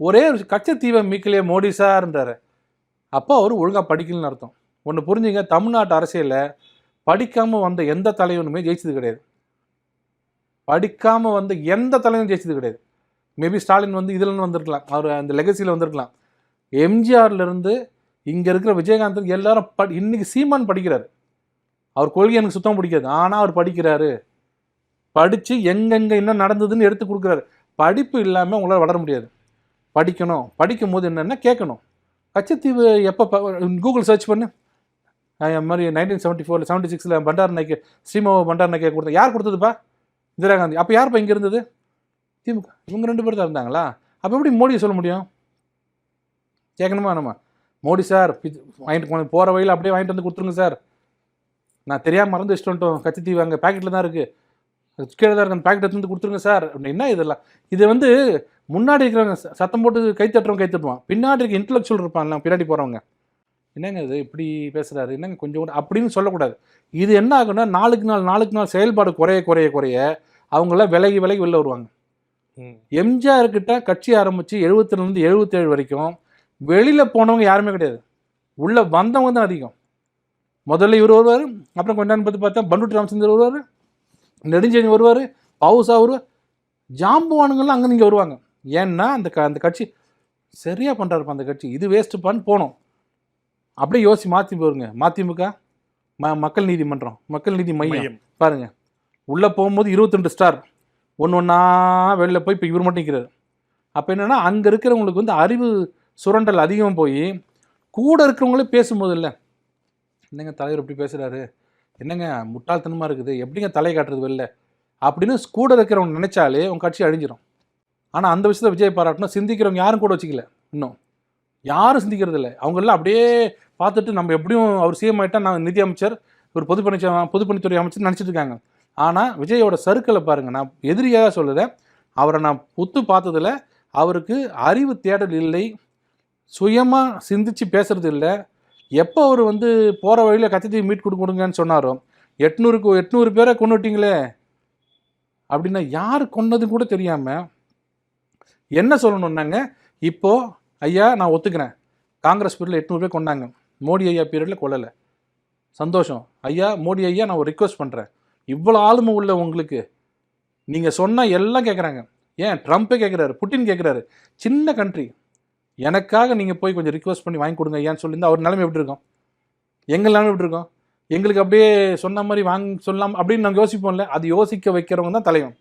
ஒரே ஒரு கச்சத்தீவை மீக்கலையே மோடி சார்ன்றாரு. அப்போ அவர் ஒழுங்காக படிக்கலன்னு அர்த்தம். ஒன்று புரிஞ்சுங்க தமிழ்நாட்டு அரசியலில் படிக்காமல் வந்த எந்த தலைவனுமே ஜெயிச்சது கிடையாது. படிக்காமல் வந்த எந்த தலைவனும் ஜெயிச்சது கிடையாது. மேபி ஸ்டாலின் வந்து இதில் வந்திருக்கலாம். அவர் அந்த லெகசியில் வந்திருக்கலாம். எம்ஜிஆர்லேருந்து இங்கே இருக்கிற விஜயகாந்த் எல்லாரும் படி இன்றைக்கி சீமான் படிக்கிறார். அவர் கொள்கை எனக்கு சுத்தம் பிடிக்காது. ஆனால் அவர் படிக்கிறாரு. படித்து எங்கெங்கே என்ன நடந்ததுன்னு எடுத்து கொடுக்குறாரு. படிப்பு இல்லாமல் உங்களால் வளர முடியாது. படிக்கணும். படிக்கும் போது என்னென்னா கேட்கணும். கச்சத்தீவு எப்போ கூகுள் சர்ச் பண்ணு. அது மாதிரி நைன்டீன் செவன்ட்டி ஃபோரில் செவன்ட்டி சிக்ஸில் பண்டார் நாய்க்கு ஸ்ரீமோ பண்டார் நாய்க்கு கொடுத்தா யார் கொடுத்ததுப்பா? இந்திரா காந்தி. அப்போ யார்ப்பா இங்கே இருந்தது? திமுக. இவங்க ரெண்டு பேர் தான் இருந்தாங்களா? அப்போ எப்படி மோடியை சொல்ல முடியும்? கேட்கணுமா நம்ம? மோடி சார் வாங்கிட்டு போகிற வழியில் அப்படியே வாங்கிட்டு வந்து கொடுத்துருங்க சார். நான் தெரியாமல் மறந்து வச்சுட்டு வந்துட்டோம். கச்சத்தீவு அங்கே பேக்கெட்டில் தான் இருக்குது கீழே தான் இருக்கு பேக்கெட் எடுத்து வந்து கொடுத்துருங்க சார் என்ன இதெல்லாம்? இது வந்து முன்னாடி இருக்கிறவங்க சத்தம் போட்டு கை தட்டுறவங்க கை தட்டுவான். பின்னாடி இருக்க இன்டலெக்சுவல் இருப்பான்ல பின்னாடி போகிறவங்க என்னங்க இது? இப்படி பேசுகிறாரு என்னங்க கொஞ்சம் கூட அப்படின்னு சொல்லக்கூடாது. இது என்ன ஆகுன்னா நாளுக்கு நாள் நாளுக்கு நாள் செயல்பாடு குறைய குறைய குறைய அவங்களாம் விலகி விலகி வெளில வருவாங்க. எம்ஜிஆர் கிட்ட கட்சி ஆரம்பித்து எழுபத்திலேருந்து எழுபத்தேழு வரைக்கும் வெளியில் போனவங்க யாருமே கிடையாது. உள்ளே வந்தவங்க தான் அதிகம். முதல்ல இவர் வருவார் அப்புறம் கொஞ்ச நேரம் பார்த்து பார்த்தா பண்டுட்டி ராமச்சந்திரன் வருவார் நெடுஞ்செழி வருவார் பவுசா வருவார் ஜாம்புவானுங்கள்லாம் அங்கே இங்கே வருவாங்க. ஏன்னா அந்த க அந்த கட்சி சரியாக பண்ணுறாருப்பா அந்த கட்சி. இது வேஸ்ட்டுப்பான்னு போனோம். அப்படியே யோசி மாற்றி போருங்க. மதிமுக ம மக்கள் நீதிமன்றம் மக்கள் நீதி மையம். மையம். பாருங்க. உள்ளே போகும்போது 22 ஸ்டார் ஒன்று ஒன்றா வெளில போய் இப்போ இவர் மட்டும் நிற்கிறார் அப்போ என்னென்னா அங்கே இருக்கிறவங்களுக்கு வந்து அறிவு சுரண்டல் அதிகம் போய் கூட இருக்கிறவங்களே பேசும்போது இல்லை. என்னங்க தலைவர் இப்படி பேசுகிறாரு என்னங்க முட்டாள்தனமாக இருக்குது? எப்படிங்க தலை காட்டுறது வெளில? அப்படின்னு கூட இருக்கிறவங்க நினைச்சாலே உங்கள் கட்சி அழிஞ்சிடும் ஆனால் அந்த விஷயத்தை விஜய் பாராட்டணும். சிந்திக்கிறவங்க யாரும் கூட வச்சுக்கல இன்னும். யாரும் சிந்திக்கிறது இல்லை. அவங்கெல்லாம் அப்படியே பார்த்துட்டு நம்ம எப்படியும் அவர் சிஎம் ஆகிட்டா நான் நிதி அமைச்சர் ஒரு பொதுப்பணிச்ச பொதுப்பணித்துறை அமைச்சர் நினச்சிட்டு இருக்காங்க. ஆனால் விஜயோட சருக்களை பாருங்கள் நான் எதிரியாக சொல்லுறேன். அவரை நான் புத்து பார்த்ததில் அவருக்கு அறிவு தேடல் இல்லை. சுயமாக சிந்திச்சு பேசுறது இல்லை. எப்போ அவர் வந்து போகிற வழியில் கத்தியத்தை மீட் கொடுங்கன்னு சொன்னாரோ? எட்நூறுக்கு எட்நூறு பேரை கொண்டுட்டீங்களே அப்படின்னா யார் கொன்னதுன்னு கூட தெரியாமல் என்ன சொல்லணுன்னாங்க இப்போது ஐயா நான் ஒத்துக்கிறேன். காங்கிரஸ் பீரியடில் எட்நூறு பேர் கொண்டாங்க மோடி ஐயா பீரியடில் கொல்லலை. சந்தோஷம். ஐயா மோடி ஐயா நான் ஒரு ரிக்வஸ்ட் பண்ணுறேன் இவ்வளோ ஆளுமை உள்ள உங்களுக்கு. நீங்கள் சொன்னால் எல்லாம் கேட்குறாங்க ஏன்? ட்ரம்ப்பே கேட்குறாரு புட்டின் கேட்குறாரு சின்ன கண்ட்ரி எனக்காக நீங்கள் போய் கொஞ்சம் ரிக்வஸ்ட் பண்ணி வாங்கி கொடுங்க ஏன்னு சொல்லியிருந்தா அவர் நிலைமை எப்படி இருக்கும்? எங்கள் நிலைமை எப்படி இருக்கும்? எங்களுக்கு அப்படியே சொன்ன மாதிரி வாங்க சொல்லலாம் அப்படின்னு நாங்கள் யோசிப்போம்ல. அது யோசிக்க வைக்கிறவங்க தான் தலைவன்.